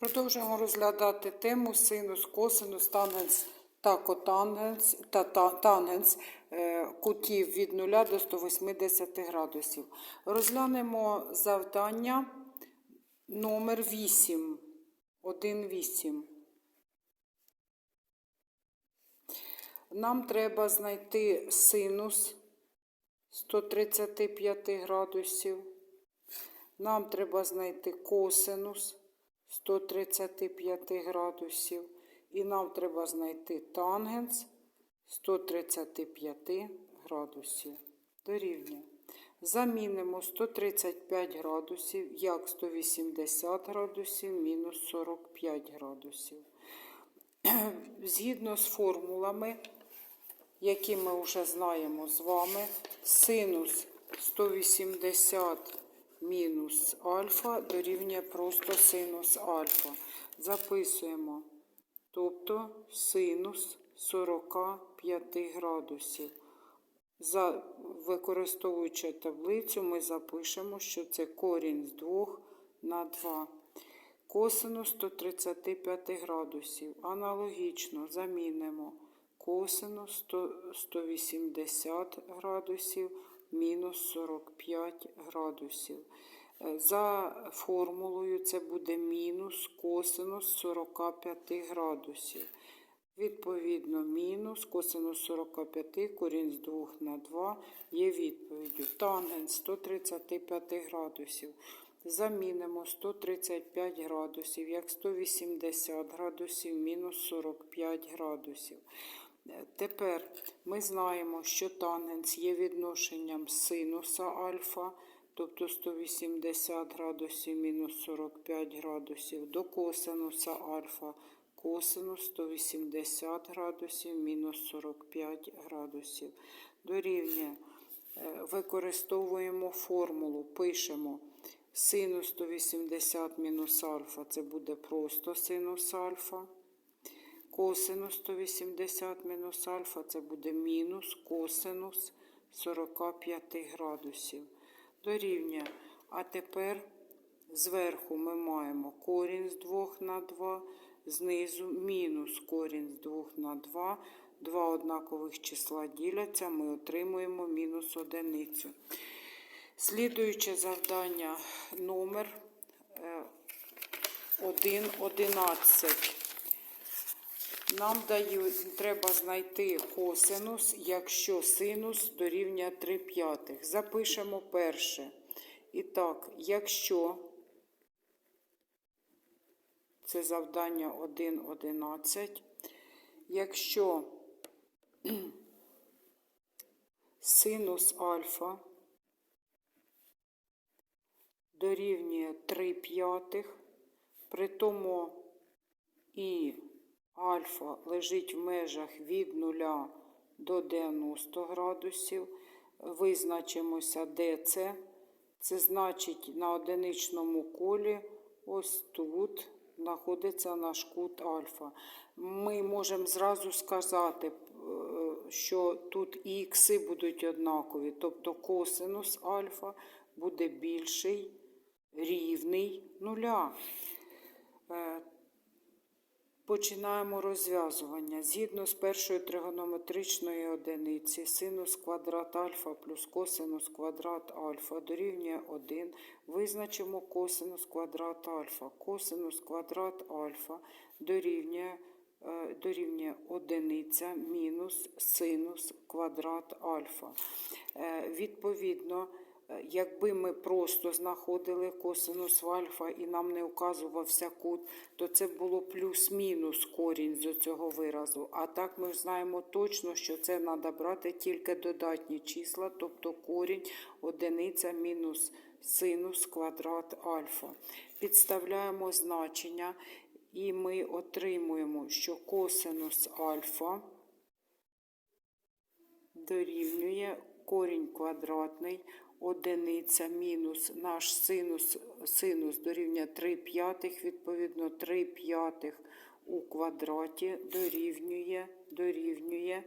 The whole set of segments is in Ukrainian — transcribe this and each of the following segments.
Продовжуємо розглядати тему синус, косинус, тангенс та котангенс та та- тангенс е, кутів від 0 до 180 градусів. Розглянемо завдання номер 8. 1.8. Нам треба знайти синус 135 градусів. Нам треба знайти косинус 135 градусів. І нам треба знайти тангенс 135 градусів. Дорівнює. Замінимо 135 градусів як 180 градусів мінус 45 градусів. Згідно з формулами, які ми вже знаємо з вами, синус 180 мінус альфа дорівнює просто синус альфа. Записуємо, тобто синус 45 градусів. За, використовуючи таблицю, ми запишемо, що це корінь з 2 на 2. Косинус 135 градусів. Аналогічно замінимо косинус 180 градусів мінус 45 градусів. Е, За формулою це буде мінус косинус 45 градусів. Відповідно, мінус косинус 45 корінь з 2 на 2 є відповіддю. Тангенс 135 градусів. Замінимо 135 градусів, як 180 градусів мінус 45 градусів. Тепер ми знаємо, що тангенс є відношенням синуса альфа, тобто 180 градусів мінус 45 градусів, до косинуса альфа, косинус 180 градусів мінус 45 градусів. Дорівнює. Е, Використовуємо формулу, пишемо синус 180 мінус альфа, це буде просто синус альфа. Косинус 180 мінус альфа це буде мінус косинус 45 градусів. Дорівнює. А тепер зверху ми маємо корінь з 2 на 2, знизу мінус корінь з 2 на 2. Два однакових числа діляться, ми отримуємо мінус одиницю. Слідуюче завдання номер 1.11. Нам дають, треба знайти косинус, якщо синус дорівнює 3 п'ятих. Запишемо перше. І так, якщо це завдання 1.11, якщо синус альфа дорівнює 3 п'ятих, при тому і альфа лежить в межах від 0 до 90 градусів. Визначимося, де це. Це значить на одиничному колі, ось тут знаходиться наш кут альфа. Ми можемо зразу сказати, е, що тут і ікси будуть однакові, тобто косинус альфа буде більший, рівний нуля. Починаємо розв'язування. Згідно з першою тригонометричної одиниці, синус квадрат альфа плюс косинус квадрат альфа дорівнює 1. Визначимо косинус квадрат альфа. Косинус квадрат альфа дорівнює, е, дорівнює одиниця мінус синус квадрат альфа. Е, Відповідно, Якби ми просто знаходили косинус альфа і нам не указувався кут, то це було плюс-мінус корінь з цього виразу. А так ми знаємо точно, що це треба брати тільки додатні числа, тобто корінь одиниця мінус синус квадрат альфа. Підставляємо значення і ми отримуємо, що косинус альфа дорівнює корінь квадратний, одиниця мінус наш синус, синус дорівнює 3 п'ятих, відповідно 3 п'ятих у квадраті дорівнює, дорівнює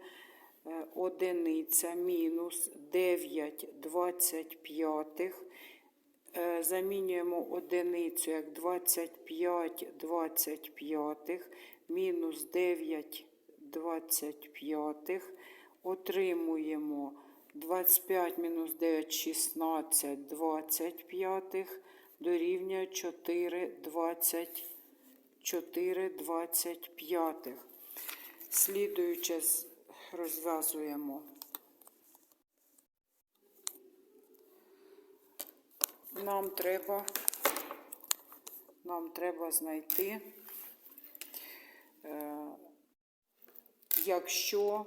е, одиниця мінус 9 25 Е, Замінюємо одиницю як 25 25, мінус 9 25. Отримуємо 25 мінус 9 16 25 дорівнює 4 24 25. Слідуюче розв'язуємо. Нам треба, нам треба знайти, е, якщо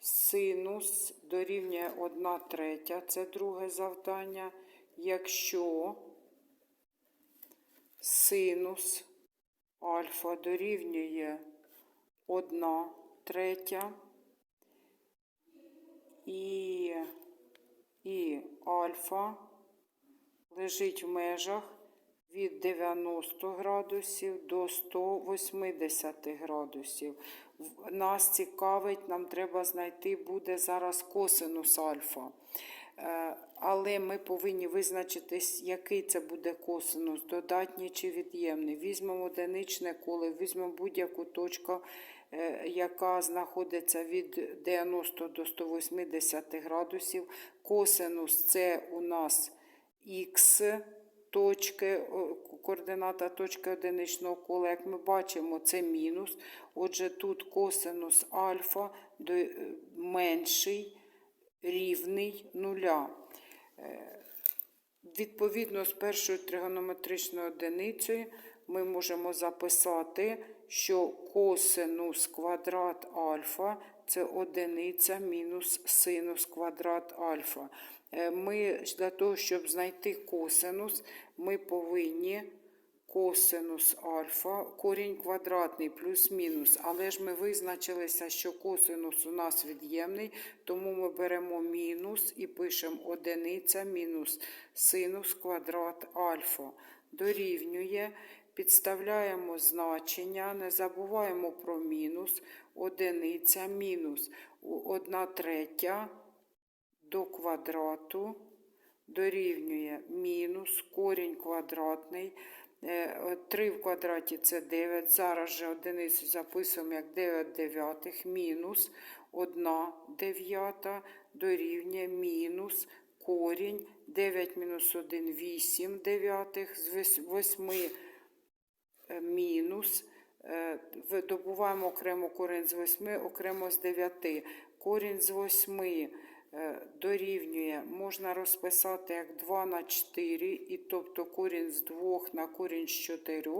синус дорівнює 1 третя, це друге завдання. Якщо синус альфа дорівнює 1 третя і, і альфа лежить в межах від 90 градусів до 180 градусів. Нас цікавить, нам треба знайти буде зараз косинус альфа. Е, Але ми повинні визначитись, який це буде косинус, додатній чи від'ємний. Візьмемо одиничне коло, візьмемо будь-яку точку, е, яка знаходиться від 90 до 180 градусів. Косинус це у нас х точки, координата точки одиничного кола. Як ми бачимо, це мінус. Отже, тут косинус альфа е, менший, рівний нуля. Відповідно з першою тригонометричною одиницею ми можемо записати, що косинус квадрат альфа це одиниця мінус синус квадрат альфа. Е, Ми для того, щоб знайти косинус, ми повинні косинус альфа, корінь квадратний плюс-мінус. Але ж ми визначилися, що косинус у нас від'ємний, тому ми беремо мінус і пишемо одиниця мінус синус квадрат альфа. Дорівнює, підставляємо значення, не забуваємо про мінус, одиниця мінус. Одна третя до квадрату дорівнює мінус корінь квадратний. 3 в квадраті це 9. Зараз же одиницю записуємо як 9 дев'ятих мінус 1 дев'ята дорівнює мінус корінь 9 мінус 1 8 дев'ятих з 8 мінус. е, Добуваємо окремо корінь з 8, окремо з 9. Корінь з 8 е, дорівнює, можна розписати як 2 на 4, і тобто корінь з 2 на корінь з 4,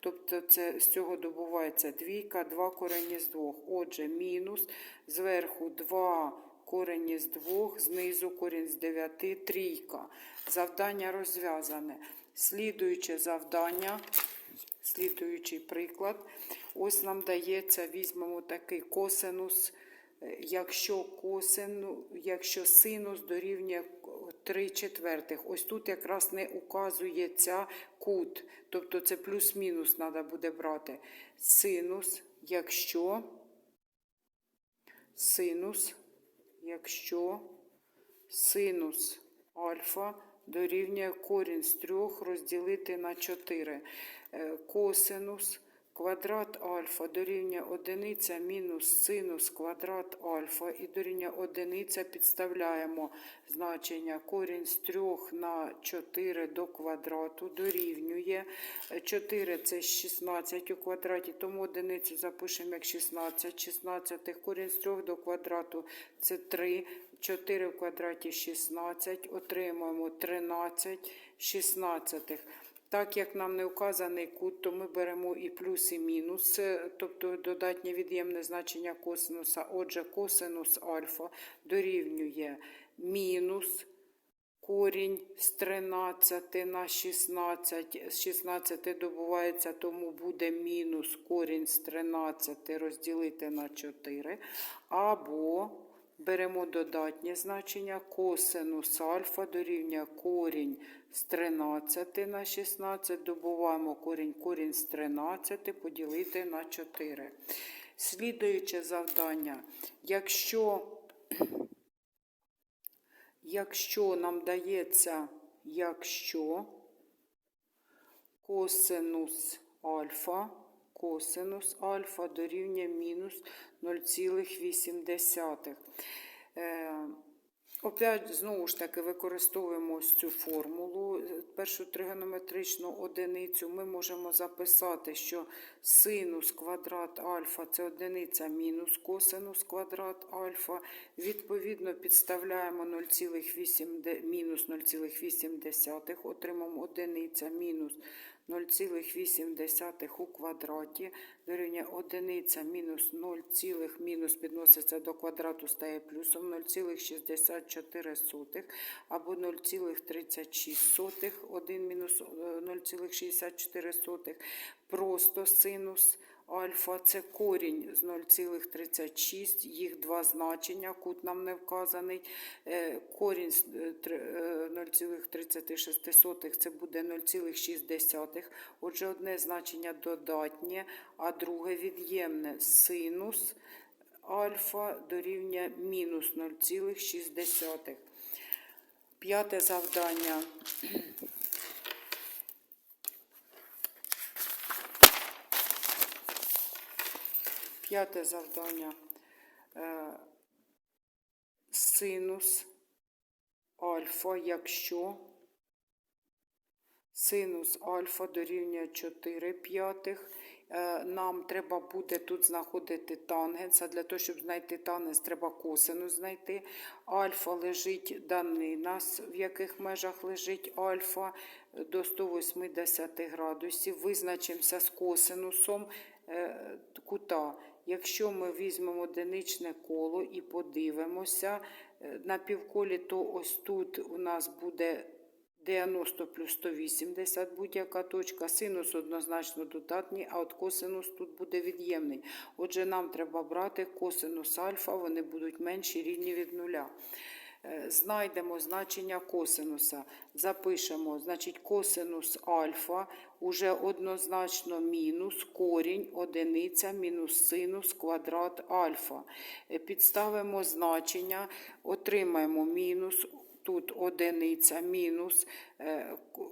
тобто це, з цього добувається двійка, 2 корені з 2. Отже, мінус, зверху 2 корені з 2, знизу корінь з 9, трійка. Завдання розв'язане. Слідуюче завдання, слідуючий приклад. Ось нам дається, візьмемо такий косинус Е, якщо косину, якщо синус дорівнює 3 четвертих. Ось тут якраз не указується кут, тобто це плюс-мінус треба буде брати. Синус, якщо синус, якщо синус альфа дорівнює корінь з 3 розділити на 4. Е, Косинус квадрат альфа дорівнює одиниця мінус синус квадрат альфа і дорівнює одиниця підставляємо значення корінь з 3 на 4 до квадрату дорівнює 4 це 16 у квадраті, тому одиницю запишемо як 16. 16 корінь з 3 до квадрату це 3. 4 в квадраті 16, отримуємо 13 16. Так як нам не указаний кут, то ми беремо і плюс, і мінус, тобто додатнє від'ємне значення косинуса. Отже, косинус альфа дорівнює мінус корінь з 13 на 16. З 16 добувається, тому буде мінус корінь з 13 розділити на 4. Або беремо додатнє значення косинус альфа дорівнює корінь з 13 на 16, добуваємо корінь, корінь з 13 поділити на 4. Слідуюче завдання. Якщо, якщо нам дається якщо косинус альфа, косинус альфа дорівнює мінус 0,8. Е, Опять знову ж таки використовуємо ось цю формулу, е, першу тригонометричну одиницю. Ми можемо записати, що синус квадрат альфа це одиниця мінус косинус квадрат альфа. Відповідно, підставляємо 0,8, мінус 0,8, отримаємо одиниця мінус 0,8 у квадраті, дорівнює одиниця мінус 0, цілих, мінус підноситься до квадрату, стає плюсом 0,64 або 0,36, 1 мінус е, 0,64. Просто синус альфа це корінь з 0,36, їх два значення, кут нам не вказаний. Е, Корінь з е, три- е, 0,36 це буде 0,6. Отже, одне значення додатнє, а друге від'ємне. Синус альфа дорівнює мінус 0,6. П'яте завдання. П'яте завдання. Е, Синус альфа, якщо синус альфа дорівнює 4 п'ятих. Е, Нам треба буде тут знаходити тангенс, а для того, щоб знайти тангенс, треба косинус знайти. Альфа лежить данина, в яких межах лежить альфа до 180 градусів. Визначимося з косинусом е, кута. Якщо ми візьмемо одиничне коло і подивимося е, на півколі, то ось тут у нас буде 90 плюс 180 будь-яка точка. Синус однозначно додатній, а от косинус тут буде від'ємний. Отже, нам треба брати косинус альфа, вони будуть менші рівні від нуля. Е, Знайдемо значення косинуса. Запишемо, значить, косинус альфа уже однозначно мінус корінь одиниця мінус синус квадрат альфа. Е, Підставимо значення, отримаємо мінус тут одиниця мінус е, ку-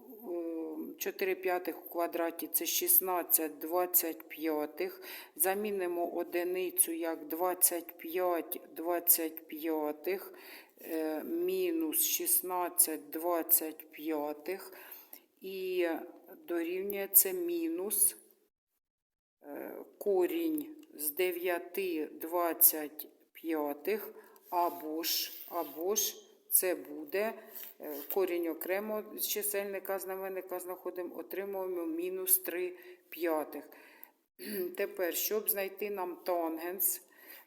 е, 4 п'ятих у квадраті це 16 25. Замінимо одиницю як 25 25 е, мінус 16 25 і дорівнює це мінус е, корінь з 9 25 або ж, або ж це буде е, корінь окремо з чисельника знаменника знаходимо, отримуємо мінус 3 п'ятих. Тепер, щоб знайти нам тангенс,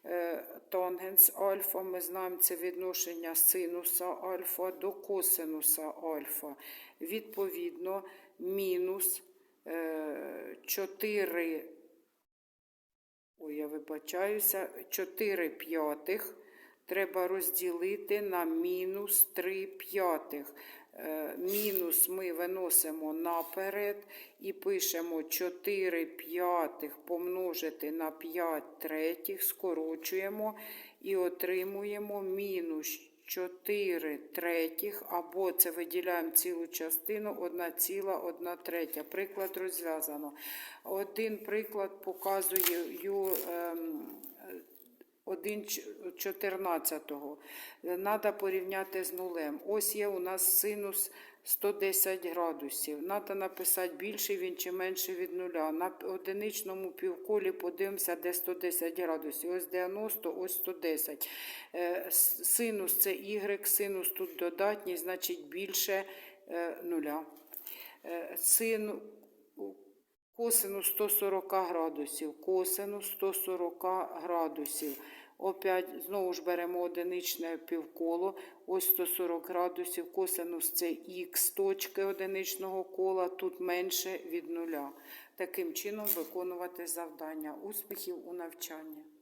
е, тангенс альфа, ми знаємо це відношення синуса альфа до косинуса альфа. Відповідно, мінус е, 4 Ой, я вибачаюся, 4 п'ятих треба розділити на мінус 3 п'ятих. Е, Мінус ми виносимо наперед і пишемо 4 п'ятих помножити на 5 третіх, скорочуємо і отримуємо мінус 4 третіх, або це виділяємо цілу частину, 1 ціла, 1 третя. Приклад розв'язано. Один приклад показує ю, ем, 1,14. Треба порівняти з нулем. Ось є у нас синус 110 градусів. Треба написати більше він чи менше від нуля. На одиничному півколі подивимося, де 110 градусів. Ось 90, ось 110. Е, Синус це y, синус тут додатній, значить більше е, нуля. Е, Сину, Косинус 140 градусів, косинус 140 градусів. Опять знову ж беремо одиничне півколо, ось 140 градусів, косинус це х точки одиничного кола, тут менше від нуля. Таким чином виконувати завдання. Успіхів у навчанні.